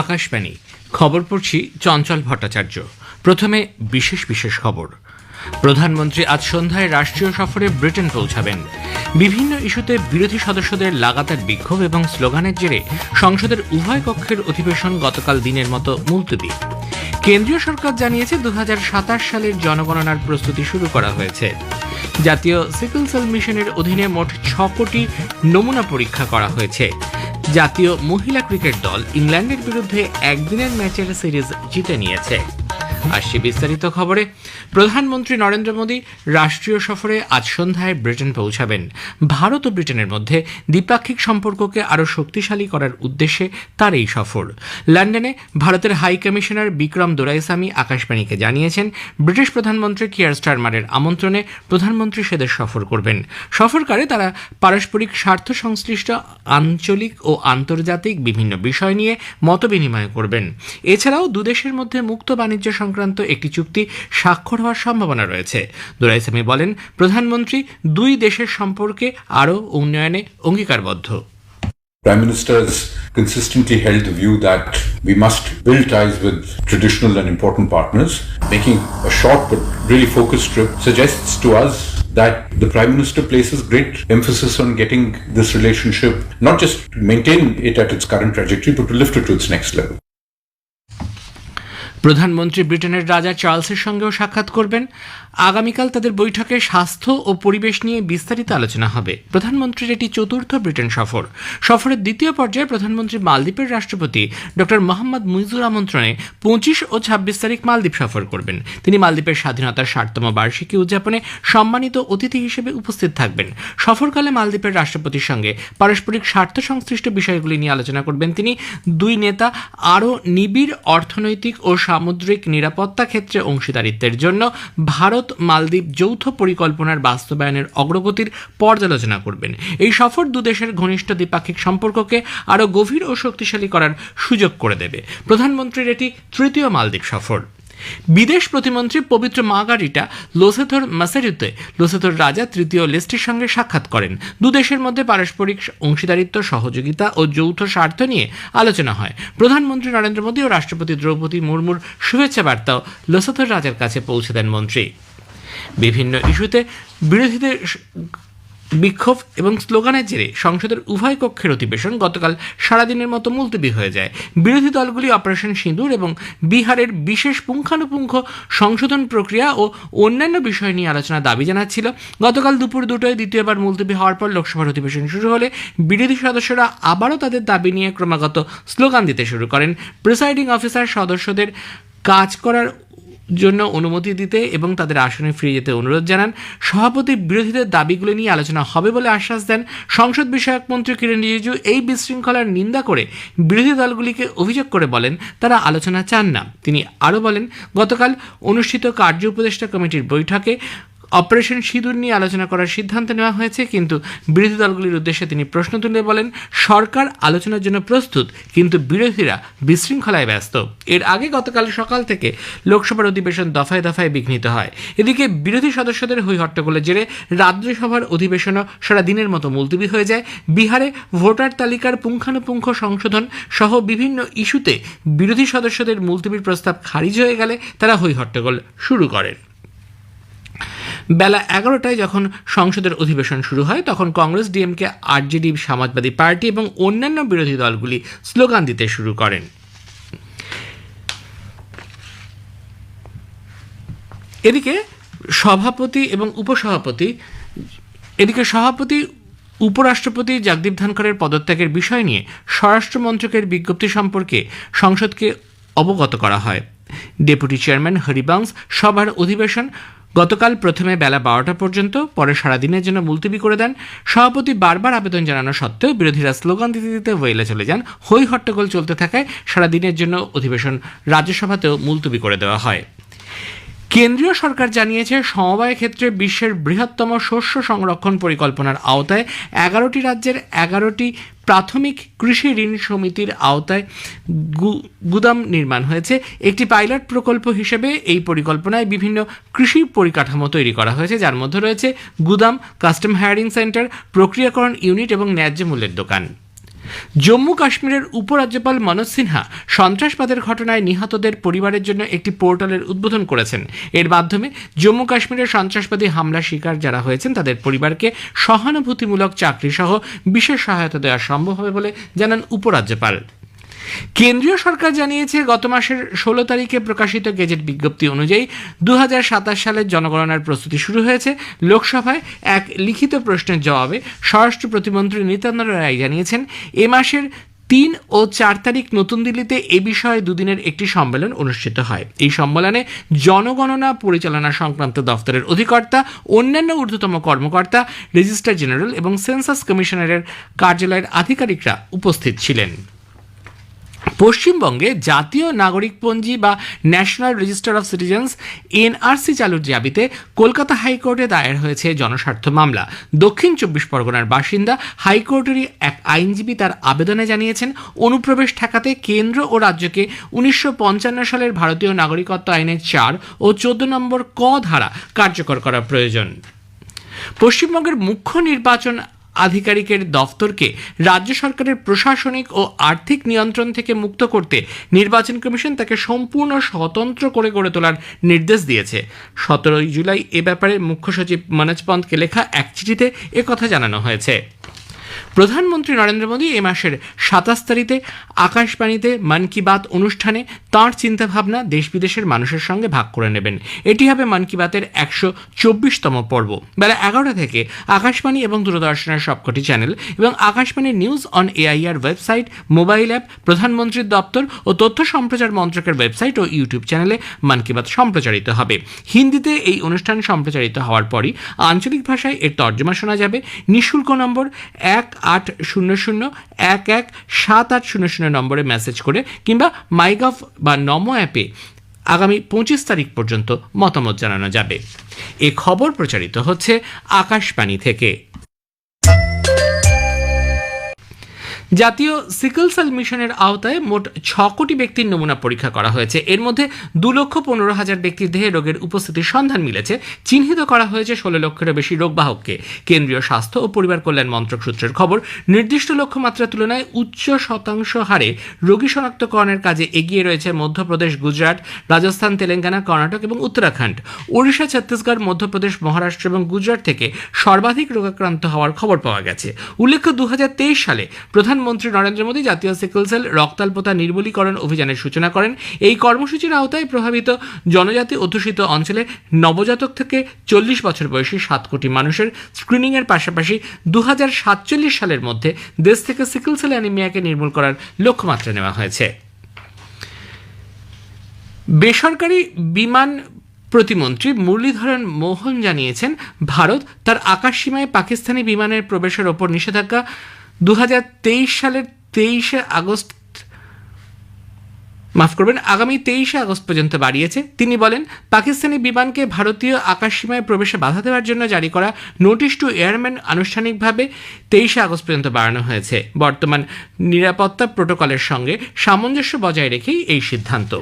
আকাশবাণী। খবর পড়ছি চঞ্চল ভট্টাচার্য। প্রথমে বিশেষ বিশেষ খবর। প্রধানমন্ত্রী আজ সন্ধ্যায় রাষ্ট্রীয় সফরে ব্রিটেন পৌঁছাবেন। বিভিন্ন ইস্যুতে বিরোধী সদস্যদের লাগাতার বিক্ষোভ এবং স্লোগানের জেরে সংসদের উভয় কক্ষের অধিবেশন গতকাল দিনের মতো মুলতবি। কেন্দ্রীয় সরকার জানিয়েছে দু হাজার সাতাশ সালের জনগণনার প্রস্তুতি শুরু করা হয়েছে। জাতীয় সিভিল সেল মিশনের অধীনে মোট ছ কোটি নমুনা পরীক্ষা করা হয়েছে। জাতীয় মহিলা ক্রিকেট দল ইংল্যান্ডের বিরুদ্ধে একদিনের ম্যাচের সিরিজ জিতে নিয়েছে। আসছি বিস্তারিত খবরে প্রধানমন্ত্রী নরেন্দ্র মোদী রাষ্ট্রীয় সফরে আজ সন্ধ্যায় ব্রিটেন পৌঁছাবেন। ভারত ও ব্রিটেনের মধ্যে দ্বিপাক্ষিক সম্পর্ককে আরও শক্তিশালী করার উদ্দেশ্যে তার এই সফর। লন্ডনে ভারতের হাই কমিশনার বিক্রম দোরাইসামি আকাশবাণীকে জানিয়েছেন, ব্রিটিশ প্রধানমন্ত্রী কিয়ার স্টারমারের আমন্ত্রণে প্রধানমন্ত্রী সেদেশ সফর করবেন। সফরকারে তারা পারস্পরিক স্বার্থ সংশ্লিষ্ট, আঞ্চলিক ও আন্তর্জাতিক বিভিন্ন বিষয় নিয়ে মতবিনিময় করবেন। এছাড়াও দুদেশের মধ্যে মুক্ত বাণিজ্য সংক্রান্ত একটি চুক্তি স্বাক্ষর হওয়ার সম্ভাবনা রয়েছে দোরাইসামি বলেন প্রধানমন্ত্রী দুই দেশের সম্পর্কে আরও উন্নয়নে অঙ্গীকারবদ্ধ Prime Minister has consistently held the view that we must build ties with traditional and important partners. Making a short but really focused trip suggests to us that the Prime Minister places great emphasis on getting this relationship not just maintain it at its current trajectory, but to lift it to its next level. প্রধানমন্ত্রী ব্রিটেনের রাজা চার্লসের সঙ্গেও সাক্ষাৎ করবেন। আগামীকাল তাদের বৈঠকে স্বাস্থ্য ও পরিবেশ নিয়ে বিস্তারিত আলোচনা হবে। প্রধানমন্ত্রীর এটি চতুর্থ ব্রিটেন সফর। সফরের দ্বিতীয় পর্যায়ে প্রধানমন্ত্রী মালদ্বীপের রাষ্ট্রপতি ডক্টর মোহাম্মদ মুইজুর আমন্ত্রণে পঁচিশ ও ছাব্বিশ তারিখ মালদ্বীপ সফর করবেন। তিনি মালদ্বীপের স্বাধীনতার ষাটতম বার্ষিকী উদযাপনে সম্মানিত অতিথি হিসেবে উপস্থিত থাকবেন। সফরকালে মালদ্বীপের রাষ্ট্রপতির সঙ্গে পারস্পরিক স্বার্থ সংশ্লিষ্ট বিষয়গুলি নিয়ে আলোচনা করবেন তিনি। দুই নেতা আরও নিবিড় অর্থনৈতিক ও সামুদ্রিক নিরাপত্তা ক্ষেত্রে অংশীদারিত্বের জন্য ভারত মালদ্বীপ যৌথ পরিকল্পনার বাস্তবায়নের অগ্রগতির পর্যালোচনা করবেন। এই সফর দুদেশের ঘনিষ্ঠ দ্বিপাক্ষিক সম্পর্ককে আরও গভীর ও শক্তিশালী করার সুযোগ করে দেবে। প্রধানমন্ত্রীর এটি তৃতীয় মালদ্বীপ সফর। বিদেশ প্রতিমন্ত্রী পবিত্র মাগারিটা লোসেথর মাসেরিতে লোসেথর রাজা তৃতীয় লিস্টের সঙ্গে সাক্ষাৎ করেন। দুদেশের মধ্যে পারস্পরিক অংশীদারিত্ব, সহযোগিতা ও যৌথ স্বার্থ নিয়ে আলোচনা হয়। প্রধানমন্ত্রী নরেন্দ্র মোদী ও রাষ্ট্রপতি দ্রৌপদী মুর্মুর শুভেচ্ছা বার্তাও লোসেথর রাজার কাছে পৌঁছে দেন মন্ত্রী। বিভিন্ন ইস্যুতে বিরোধীদের বিক্ষোভ এবং স্লোগানের জেরে সংসদের উভয় কক্ষের অধিবেশন গতকাল সারাদিনের মতো মুলতবি হয়ে যায়। বিরোধী দলগুলি অপারেশন সিঁদুর এবং বিহারের বিশেষ পুঙ্খানুপুঙ্খ সংশোধন প্রক্রিয়া ও অন্যান্য বিষয় নিয়ে আলোচনা দাবি জানাচ্ছিল। গতকাল দুপুর দুটোয় দ্বিতীয়বার মুলতবি হওয়ার পর লোকসভার অধিবেশন শুরু হলে বিরোধী সদস্যরা আবারও তাদের দাবি নিয়ে ক্রমাগত স্লোগান দিতে শুরু করেন। প্রিসাইডিং অফিসার সদস্যদের কাজ করার জন্য অনুমতি দিতে এবং তাদের আসনে ফিরে যেতে অনুরোধ জানান। সভাপতি বিরোধীদের দাবিগুলো নিয়ে আলোচনা হবে বলে আশ্বাস দেন সংসদ বিষয়ক মন্ত্রী কিরণ রিজিজু। এই বিশৃঙ্খলার নিন্দা করে বিরোধী দলগুলিকে অভিযোগ করে বলেন, তারা আলোচনা চান না। তিনি আরও বলেন, গতকাল অনুষ্ঠিত কার্য উপদেষ্টা কমিটির বৈঠকে অপারেশন সিঁদুর নিয়ে আলোচনা করার সিদ্ধান্ত নেওয়া হয়েছে, কিন্তু বিরোধী দলগুলির উদ্দেশ্যে তিনি প্রশ্ন তুলে বলেন, সরকার আলোচনার জন্য প্রস্তুত, কিন্তু বিরোধীরা বিশৃঙ্খলায় ব্যস্ত। এর আগে গতকাল সকাল থেকে লোকসভার অধিবেশন দফায় দফায় বিঘ্নিত হয়। এদিকে বিরোধী সদস্যদের হই হট্টগোলের জেরে রাজ্যসভার অধিবেশনও সারা দিনের মতো মুলতবি হয়ে যায়। বিহারে ভোটার তালিকার পুঙ্খানুপুঙ্খ সংশোধন সহ বিভিন্ন ইস্যুতে বিরোধী সদস্যদের মুলতবির প্রস্তাব খারিজ হয়ে গেলে তারা হই হট্টগোল শুরু করেন। বেলা এগারোটায় যখন সংসদের অধিবেশন শুরু হয়, তখন কংগ্রেস, ডিএমকে, আরজেডি, সমাজবাদী পার্টি এবং অন্যান্য বিরোধী দলগুলি স্লোগান দিতে শুরু করেন। এদিকে সভাপতি এবং উপসভাপতি, এদিকে সভাপতি, উপরাষ্ট্রপতি জগদীপ ধনখড়ের পদত্যাগের বিষয় নিয়ে স্বরাষ্ট্র মন্ত্রকের বিজ্ঞপ্তি সম্পর্কে সংসদকে অবগত করা হয়। ডেপুটি চেয়ারম্যান হরিবংশ সভার অধিবেশন গতকাল প্রথমে বেলা বারোটা পর্যন্ত, পরে সারাদিনের জন্য মুলতবি করে দেন। সভাপতি বারবার আবেদন জানানো সত্ত্বেও বিরোধীরা স্লোগান দিতে দিতে ওয়েলে চলে যান। হৈ হট্টগোল চলতে থাকায় সারাদিনের জন্য অধিবেশন রাজ্যসভাতেও মুলতবি করে দেওয়া হয়। কেন্দ্রীয় সরকার জানিয়েছে, সমবায় ক্ষেত্রে বিশ্বের বৃহত্তম শস্য সংরক্ষণ পরিকল্পনার আওতায় এগারোটি রাজ্যের এগারোটি প্রাথমিক কৃষি ঋণ সমিতির আওতায় গুদাম নির্মাণ হয়েছে। একটি পাইলট প্রকল্প হিসেবে এই পরিকল্পনায় বিভিন্ন কৃষি পরিকাঠামো তৈরি করা হয়েছে, যার মধ্যে রয়েছে গুদাম, কাস্টম হায়ারিং সেন্টার, প্রক্রিয়াকরণ ইউনিট এবং ন্যায্য মূল্যের দোকান। জম্মু কাশ্মীরের উপরাজ্যপাল মনোজ সিনহা সন্ত্রাসবাদের ঘটনায় নিহতদের পরিবারের জন্য একটি পোর্টালের উদ্বোধন করেছেন। এর মাধ্যমে জম্মু কাশ্মীরের সন্ত্রাসবাদী হামলা শিকার যারা হয়েছেন, তাদের পরিবারকে সহানুভূতিমূলক চাকরি সহ বিশেষ সহায়তা দেওয়া সম্ভব হবে বলে জানান উপরাজ্যপাল। কেন্দ্রীয় সরকার জানিয়েছে, গত মাসের ষোলো তারিখে প্রকাশিত গেজেট বিজ্ঞপ্তি অনুযায়ী দু হাজার সাতাশ সালের জনগণনার প্রস্তুতি শুরু হয়েছে। লোকসভায় এক লিখিত প্রশ্নের জবাবে স্বরাষ্ট্র প্রতিমন্ত্রী নিত্যানন্দ রায় জানিয়েছেন, এ মাসের তিন ও চার তারিখ নতুন দিল্লিতে এ বিষয়ে দুদিনের একটি সম্মেলন অনুষ্ঠিত হয়। এই সম্মেলনে জনগণনা পরিচালনা সংক্রান্ত দফতরের অধিকর্তা, অন্যান্য ঊর্ধ্বতম কর্মকর্তা, রেজিস্ট্রার জেনারেল এবং সেন্সাস কমিশনারের কার্যালয়ের আধিকারিকরা উপস্থিত ছিলেন। পশ্চিমবঙ্গে জাতীয় নাগরিকপঞ্জি বা national register of citizens, NRC চালুর দাবিতে কলকাতা হাইকোর্টে দায়ের হয়েছে জনস্বার্থ মামলা। দক্ষিণ চব্বিশ পরগনার বাসিন্দা হাইকোর্টেরই এক আইনজীবী তার আবেদনে জানিয়েছেন, অনুপ্রবেশ ঠেকাতে কেন্দ্র ও রাজ্যকে উনিশশো পঞ্চান্ন সালের ভারতীয় নাগরিকত্ব আইনের চার ও চোদ্দ নম্বর ক ধারা কার্যকর করা প্রয়োজন। পশ্চিমবঙ্গের মুখ্য নির্বাচন আধিকারিকের দফতরকে রাজ্য সরকারের প্রশাসনিক ও আর্থিক নিয়ন্ত্রণ থেকে মুক্ত করতে নির্বাচন কমিশন তাকে সম্পূর্ণ স্বতন্ত্র করে গড়ে তোলার নির্দেশ দিয়েছে। সতেরোই জুলাই এ ব্যাপারে মুখ্য সচিব মনোজ পন্তকে লেখা এক চিঠিতে একথা জানানো হয়েছে। প্রধানমন্ত্রী নরেন্দ্র মোদী এ মাসের সাতাশ তারিখে আকাশবাণীতে মন কি বাত অনুষ্ঠানে তাঁর চিন্তাভাবনা দেশ বিদেশের মানুষের সঙ্গে ভাগ করে নেবেন। এটি হবে মন কি বাতের একশো চব্বিশতম পর্ব। বেলা এগারোটা থেকে আকাশবাণী এবং দূরদর্শনের সবকটি চ্যানেল এবং Akashvani news on AIR website, mobile app, প্রধানমন্ত্রীর দপ্তর ও তথ্য সম্প্রচার মন্ত্রকের ওয়েবসাইট ও ইউটিউব চ্যানেলে মন কি বাত সম্প্রচারিত হবে। হিন্দিতে এই অনুষ্ঠান সম্প্রচারিত হওয়ার পরই আঞ্চলিক ভাষায় এর তর্জমা শোনা যাবে। নিঃশুল্ক নম্বর এক আট শূন্য শূন্য এক এক সাত আট শূন্য শূন্য নম্বরে মেসেজ করে কিংবা মাইগভ বা নমো অ্যাপে আগামী পঁচিশ তারিখ পর্যন্ত মতামত জানানো যাবে। এ খবর প্রচারিত হচ্ছে আকাশবাণী থেকে। জাতীয় সিকল সেল মিশনের আওতায় মোট ছ কোটি ব্যক্তির নমুনা পরীক্ষা করা হয়েছে। এর মধ্যে দু লক্ষ পনেরো হাজার ব্যক্তির দেহে রোগের উপস্থিতির সন্ধান মিলেছে। চিহ্নিত করা হয়েছে ষোলো লক্ষেরও বেশি রোগবাহককে। কেন্দ্রীয় স্বাস্থ্য ও পরিবার কল্যাণ মন্ত্রক সূত্রের খবর, নির্দিষ্ট লক্ষ্যমাত্রার তুলনায় উচ্চ শতাংশ হারে রোগী শনাক্তকরণের কাজে এগিয়ে রয়েছে মধ্যপ্রদেশ, গুজরাট, রাজস্থান, তেলেঙ্গানা, কর্ণাটক এবং উত্তরাখণ্ড। ওড়িশা ছত্তিশগড়, মধ্যপ্রদেশ, মহারাষ্ট্র এবং গুজরাট থেকে সর্বাধিক রোগাক্রান্ত হওয়ার খবর পাওয়া গেছে। উল্লেখ্য দু হাজার তেইশ সালে প্রধানমন্ত্রী নরেন্দ্র মোদী জাতীয় সিকল সেল রক্তাল্পতা নির্মূলীকরণ অভিযানের সূচনা করেন। এই কর্মসূচির আওতায় প্রভাবিত জনজাতি অধ্যুষিত অঞ্চলে নবজাতক থেকে চল্লিশ বছর বয়সী সাত কোটি মানুষের স্ক্রিনিংয়ের পাশাপাশি দু হাজার সাতচল্লিশ সালের মধ্যে দেশ থেকে সিকল সেল অ্যানিমিয়াকে নির্মূল করার লক্ষ্যমাত্রা নেওয়া হয়েছে। বেসরকারি বিমান প্রতিমন্ত্রী মুরলীধরন মোহন জানিয়েছেন, ভারত তার আকাশসীমায় পাকিস্তানি বিমানের প্রবেশের ওপর নিষেধাজ্ঞা দু হাজার তেইশ সালের তেইশে আগস্ট, মাফ করবেন, আগামী তেইশে আগস্ট পর্যন্ত বাড়িয়েছে। তিনি বলেন, পাকিস্তানি বিমানকে ভারতীয় আকাশসীমায় প্রবেশে বাধা দেওয়ার জন্য জারি করা নোটিশ টু এয়ারম্যান আনুষ্ঠানিকভাবে তেইশে আগস্ট পর্যন্ত বাড়ানো হয়েছে। বর্তমান নিরাপত্তা প্রোটোকলের সঙ্গে সামঞ্জস্য বজায় রেখেই এই সিদ্ধান্ত।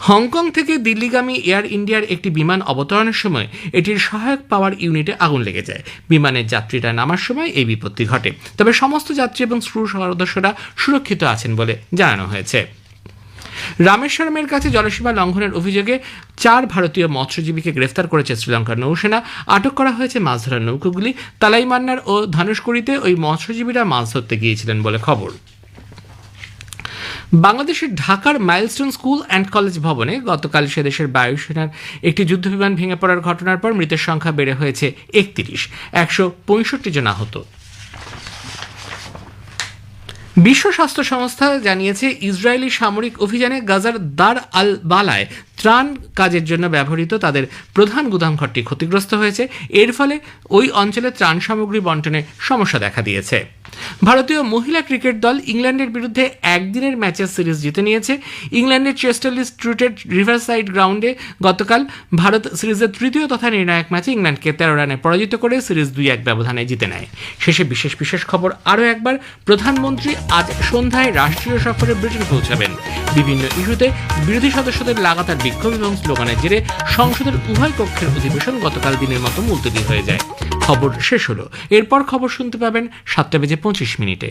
হংকং থেকে দিল্লিগামী এয়ার ইন্ডিয়ার একটি বিমান অবতরণের সময় এটির সহায়ক পাওয়ার ইউনিটে আগুন লেগে যায়। বিমানের যাত্রীরা নামার সময় এই বিপত্তি ঘটে। তবে সমস্ত যাত্রী এবং ক্রু সদস্যরা সুরক্ষিত আছেন বলে জানানো হয়েছে। রামেশ্বরমের কাছে জলসীমা লঙ্ঘনের অভিযোগে চার ভারতীয় মৎস্যজীবীকে গ্রেফতার করেছে শ্রীলঙ্কার নৌসেনা। আটক করা হয়েছে মাছ ধরার নৌকোগুলি। তালাইমান্নার ও ধানুষকুড়িতে ওই মৎস্যজীবীরা মাছ ধরতে গিয়েছিলেন বলে খবর। বাংলাদেশের ঢাকার মাইলস্টোন স্কুল অ্যান্ড কলেজ ভবনে গতকাল সেদেশের বায়ুসেনার একটি যুদ্ধবিমান ভেঙে পড়ার ঘটনার পর মৃতের সংখ্যা বেড়ে হয়েছে একত্রিশ, একশো পঁয়ষট্টি জন আহত। বিশ্ব স্বাস্থ্য সংস্থা জানিয়েছে, ইসরায়েলি সামরিক অভিযানে গাজার দার আল বালায় ত্রাণ কাজের জন্য ব্যবহৃত তাদের প্রধান গুদামঘরটি ক্ষতিগ্রস্ত হয়েছে। এর ফলে ওই অঞ্চলে ত্রাণ সামগ্রী বন্টনে সমস্যা দেখা দিয়েছে। ভারতীয় মহিলা ক্রিকেট দল ইংল্যান্ডের বিরুদ্ধে একদিনের ম্যাচের সিরিজ জিতে নিয়েছে। ইংল্যান্ডের চেস্টারলি স্ট্রুটেড রিভারসাইড গ্রাউন্ডে গতকাল ভারত সিরিজের তৃতীয় তথা নির্ণায়ক ম্যাচে ইংল্যান্ডকে তেরো রানে পরাজিত করে সিরিজ দুই এক ব্যবধানে জিতে নেয়। শেষে বিশেষ বিশেষ খবর আরও একবার। প্রধানমন্ত্রী আজ সন্ধ্যায় রাষ্ট্রীয় সফরে ব্রিটেন পৌঁছাবেন। বিভিন্ন ইস্যুতে বিরোধী সদস্যদের লাগাতার বিক্ষোভ এবং স্লোগানের জেরে সংসদের উভয় কক্ষের অধিবেশন গতকাল দিনের মতো মুলতবি হয়ে যায়। খবর শেষ হলো। এরপর খবর শুনতে পাবেন সাতটা বেজে পঁচিশ মিনিটে।